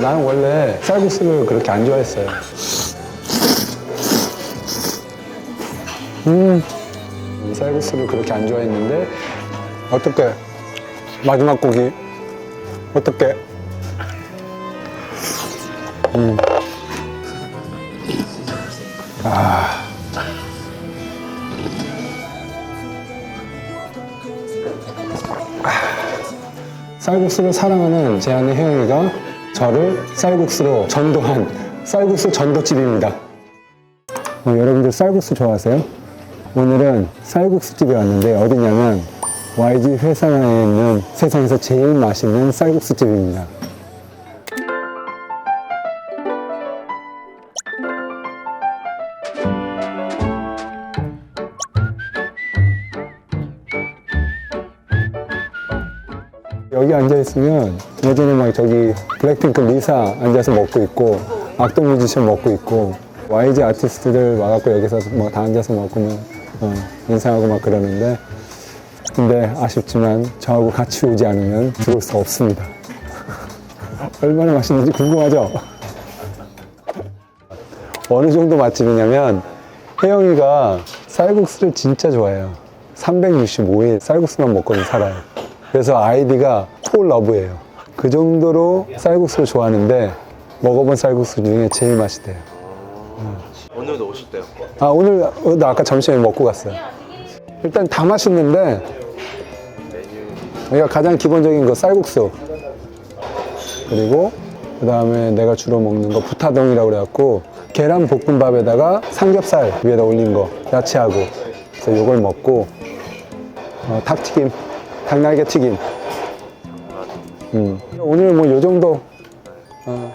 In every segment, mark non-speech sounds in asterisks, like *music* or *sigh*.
나는 원래 쌀국수를 그렇게 안 좋아했어요. 음, 쌀국수를 그렇게 안 좋아했는데 어떻게 마지막 고기 어떻게? 음. 아. 쌀국수를 사랑하는 제 아내 혜영이가 저를 쌀국수로 전도한 쌀국수 전도집입니다. 어, 여러분들 쌀국수 좋아하세요? 오늘은 쌀국수 집에 왔는데 어디냐면 YG 회사에 있는 세상에서 제일 맛있는 쌀국수 집입니다. 여기 앉아 있으면 예전에 막 저기 블랙핑크 리사 앉아서 먹고 있고 악동 뮤지션 먹고 있고 YG 아티스트들 와갖고 여기서 뭐다 앉아서 먹고 뭐 어, 인사하고 막 그러는데 근데 아쉽지만 저하고 같이 오지 않으면 들어올 수 없습니다. *laughs* 얼마나 맛있는지 궁금하죠? *laughs* 어느 정도 맛집이냐면 혜영이가 쌀국수를 진짜 좋아해요. 365일 쌀국수만 먹고는 살아요. 그래서 아이디가 콜러브예요. 그 정도로 쌀국수를 좋아하는데 먹어본 쌀국수 중에 제일 맛있대요. 오늘도 오실 때요? 아 오늘 어, 나 아까 점심에 먹고 갔어요. 일단 다 맛있는데 여기가 가장 기본적인 거 쌀국수 그리고 그 다음에 내가 주로 먹는 거 부타동이라고 그래갖고 계란 볶음밥에다가 삼겹살 위에다 올린 거 야채하고 그래서 이걸 먹고 어, 닭튀김 닭날개 튀김 음. 오늘 뭐 요 정도 어,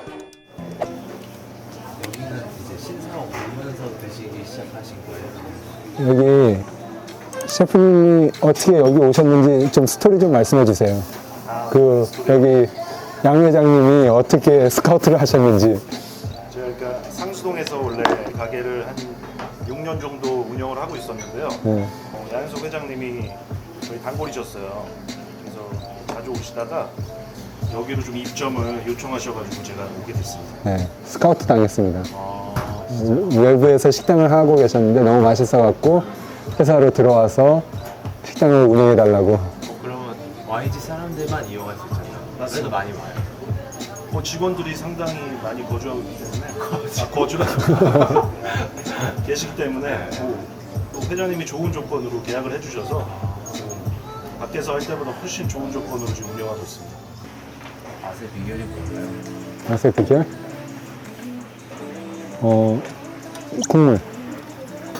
여기는 이제 신사옥 오면서 드시기 시작하신 거예요? 여기 셰프님이 어떻게 여기 오셨는지 좀 스토리 좀 말씀해 주세요. 그 여기 양 회장님이 어떻게 스카우트를 하셨는지. 저희가 상수동에서 원래 가게를 한 6년 정도 운영을 하고 있었는데요. 네. 어, 양현석 회장님이 저희 단골이셨어요. 그래서 자주 오시다가 여기로 좀 입점을 요청하셔가지고 제가 오게 됐습니다. 네, 스카우트 당했습니다. 아, 외부에서 식당을 하고 계셨는데 너무 맛있어갖고 회사로 들어와서 식당을 운영해 달라고. 어, 그러면 YG 사람들만 이용할 수 있잖아요. 그래도 많이 와요. 뭐 직원들이 상당히 많이 거주하고 있기 때문에 *laughs* 아, 거주가 *laughs* 계시기 때문에 뭐, 또 회장님이 좋은 조건으로 계약을 해주셔서 뭐 밖에서 할 때보다 훨씬 좋은 조건으로 지금 운영하고 있습니다. 맛의 비결이 뭘까요? 맛의 비결? 어, 국물.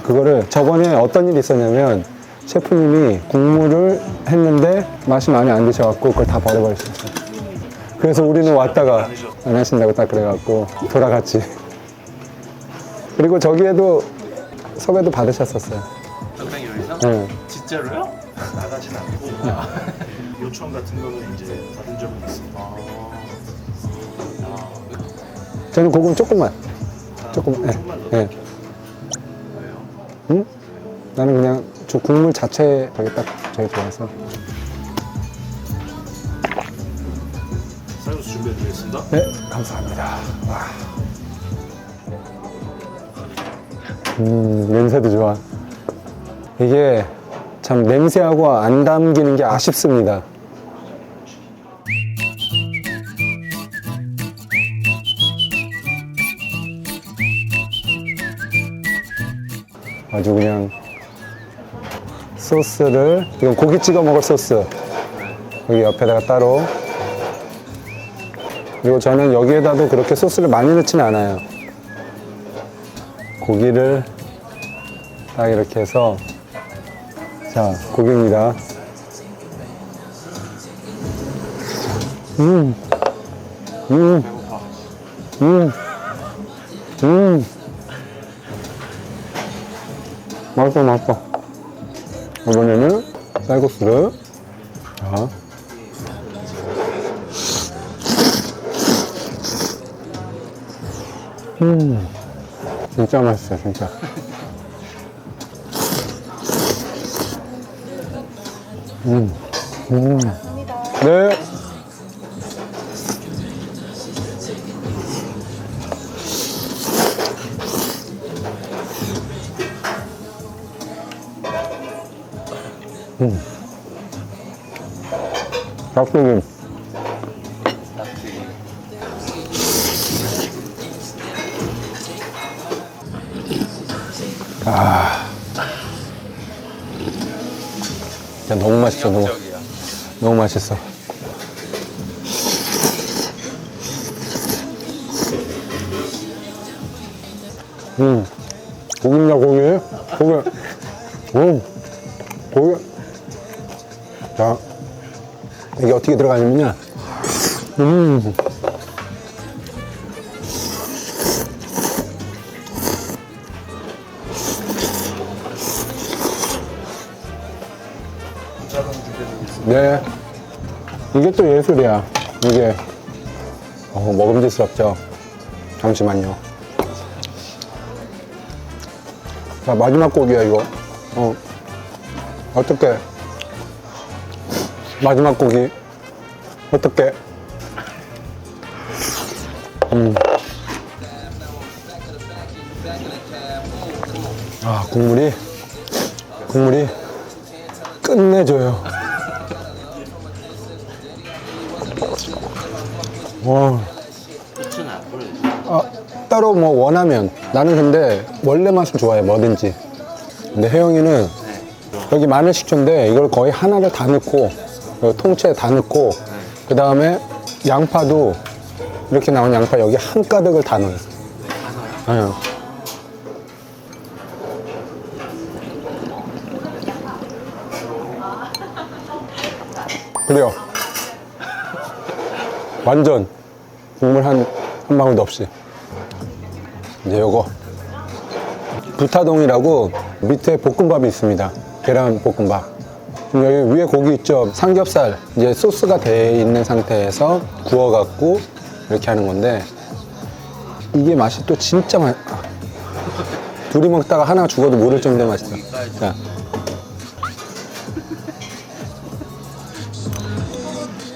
그거를 저번에 어떤 일이 있었냐면 셰프님이 국물을 했는데 맛이 많이 안 드셔갖고 그걸 다 버려버리셨어요. 그래서 우리는 왔다가 안 하신다고 딱 그래갖고 돌아갔지. 그리고 저기에도 섭외도 받으셨었어요. 영상 요리사? 네. 진짜로요? 나가진 않고 *laughs* 요청 같은 거는 이제 받은 적은 있습니다. 저는 고금 조금만. 조금. 네. 조금만 더. 네. 왜요? 응? 나는 그냥 저 국물 자체 저기 딱 제일. 쌀국수 준비해드리겠습니다. 네, 감사합니다. 와. 음, 냄새도 좋아. 이게 참 냄새하고 안 담기는 게 아쉽습니다. 아주 그냥 소스를, 이건 고기 찍어 먹을 소스. 여기 옆에다가 따로 그리고 저는 여기에다도 그렇게 소스를 많이 넣지는 않아요. 고기를 딱 이렇게 해서 자 고기입니다. 음, 음, 음, 음, 맛있어 맛있어. 이번에는 쌀국수를 자. 음, 진짜 맛있어, 진짜. 음, 음. 네. 닭튀김. 딱지. 진짜 너무 맛있어, 너무. 너무 맛있어. 음, 이게 어떻게 들어가냐면요. 음. 네. 이게 또 예술이야. 이게. 어, 먹음직스럽죠. 잠시만요. 자, 마지막 곡이야, 이거. 어. 어떻게? 마지막 곡이. 어떻게? 음. 아, 국물이. 국물이 끝내줘요. 와. 아, 따로 뭐 원하면 나는 근데 원래 맛을 좋아해 뭐든지 근데 혜영이는 여기 마늘 식초인데 이걸 거의 하나를 다 넣고 통째에 다 넣고 그 다음에 양파도 이렇게 나온 양파 여기 한 가득을 다 넣어요 네. 그래요 완전 국물 한, 한 방울도 없이. 이제 요거. 부타동이라고 밑에 볶음밥이 있습니다. 계란 볶음밥. 여기 위에 고기 있죠? 삼겹살. 이제 소스가 돼 있는 상태에서 구워갖고 이렇게 하는 건데 이게 맛이 또 진짜 맛. 둘이 먹다가 하나 죽어도 모를 정도로 맛있어. 자.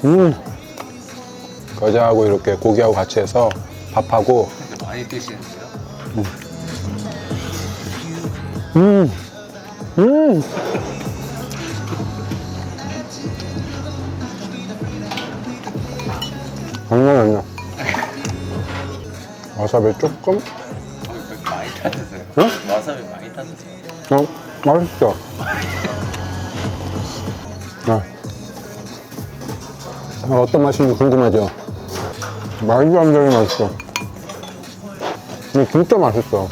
음. 겨자하고 이렇게 고기하고 같이 해서 밥하고 많이 드시는데요? 음, 음. 장난 아니야. 와사비 조금? 많이 타드세요. 응? 와사비 많이 타드세요. 어, 맛있어. 아. 아, 어떤 맛인지 궁금하죠? 말도 안 되게 맛있어. 근데 진짜 맛있어.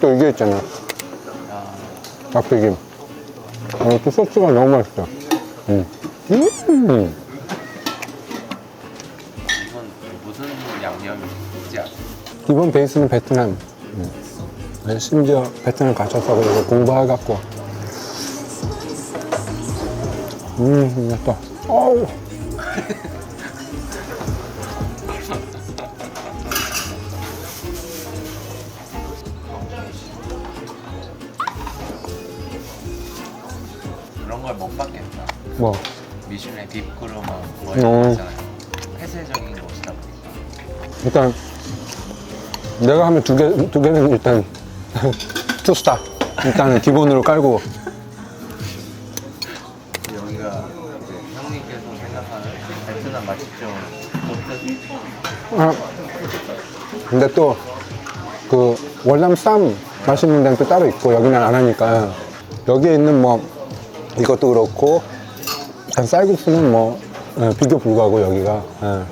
또 이게 있잖아. 닭튀김. 아, 이것도 소스가 너무 맛있어. 음. 음. 이건 무슨 양념이지? 기본 베이스는 베트남. 음. 네, 심지어 베트남 가셔서 그리고 공부해갖고. 음, 맛있다. 어우. *laughs* 그런 걸 못 받겠다. 뭐. 미슐랭 딥그루먼 뭐 어. 이런 거 있잖아요. 폐쇄적인 곳이다 보니까. 일단, 내가 하면 두 개, 두 개는 일단, *laughs* 투스타. 일단은 기본으로 깔고. 여기가 이제 형님께서 생각하는 베트남 맛집점 아, 근데 또, 그, 월남 쌈 맛있는 데는 또 따로 있고, 여기는 안 하니까. 여기에 있는 뭐, 이것도 그렇고, 쌀국수는 뭐, 예, 비교 불구하고 여기가. 예.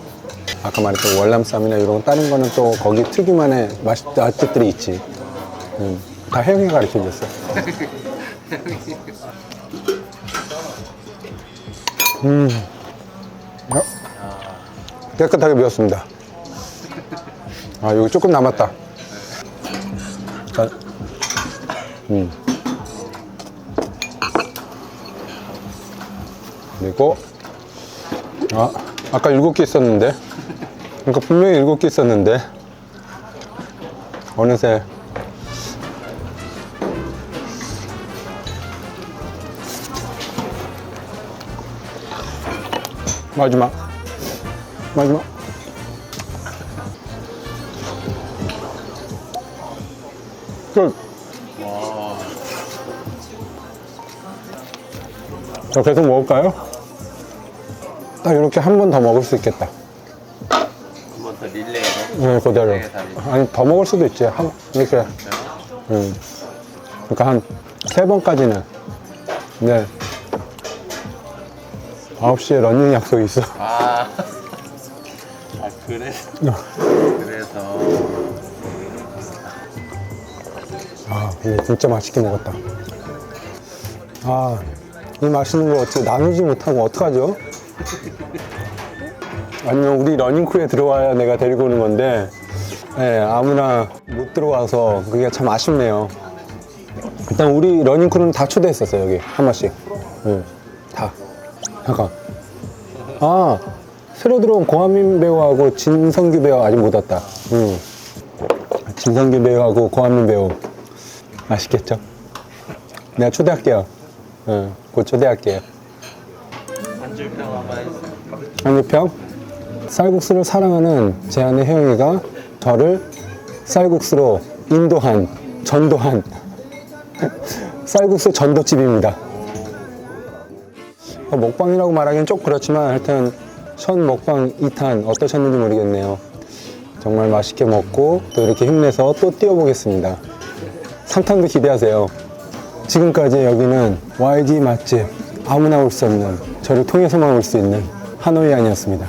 아까 말했던 월남 쌈이나 이런 다른 거는 또 거기 특유만의 맛, 맛집들이 있지. 음, 다 혜영이가 가르쳐 줬어. *laughs* 음. 어? 깨끗하게 비웠습니다. 아, 여기 조금 남았다. 자, 음. 그리고, 아, 아까 일곱 개 있었는데. 그러니까 분명히 일곱 개 있었는데. 어느새. 마지막. 마지막. 저 계속 먹을까요? 딱 이렇게 한 번 더 먹을 수 있겠다. 한 번 더 릴레이로. 네, 그대로. 아니, 더 먹을 수도 있지. 한, 이렇게. 음. 그러니까 한 세 번까지는. 네. 9시에 러닝 약속이 있어. 아. 아 그래서. 그래서. 아, 근데 진짜 맛있게 먹었다. 아, 이 맛있는 거 어떻게 나누지 못하고 어떡하죠? 아니면 우리 러닝크루에 들어와야 내가 데리고 오는 건데, 예, 아무나 못 들어와서 그게 참 아쉽네요. 일단 우리 러닝크루는 다 초대했었어요, 여기. 한 번씩. 응, 다. 잠깐. 아, 새로 들어온 고한민 배우하고 진성규 배우 아직 못 왔다. 응. 진성규 배우하고 고한민 배우. 맛있겠죠? 내가 초대할게요. 응, 곧 초대할게요. 한줄평 한번. 한유평 쌀국수를 사랑하는 제 아내 혜영이가 저를 쌀국수로 인도한 전도한 *laughs* 쌀국수 전도집입니다. 어, 먹방이라고 말하기는 좀 그렇지만 하여튼 첫 먹방 2탄 어떠셨는지 모르겠네요. 정말 맛있게 먹고 또 이렇게 힘내서 또 뛰어보겠습니다. 3탄도 기대하세요. 지금까지 여기는 YG 맛집 아무나 올 수 없는 저를 통해서만 올 수 있는 하노이 아니었습니다.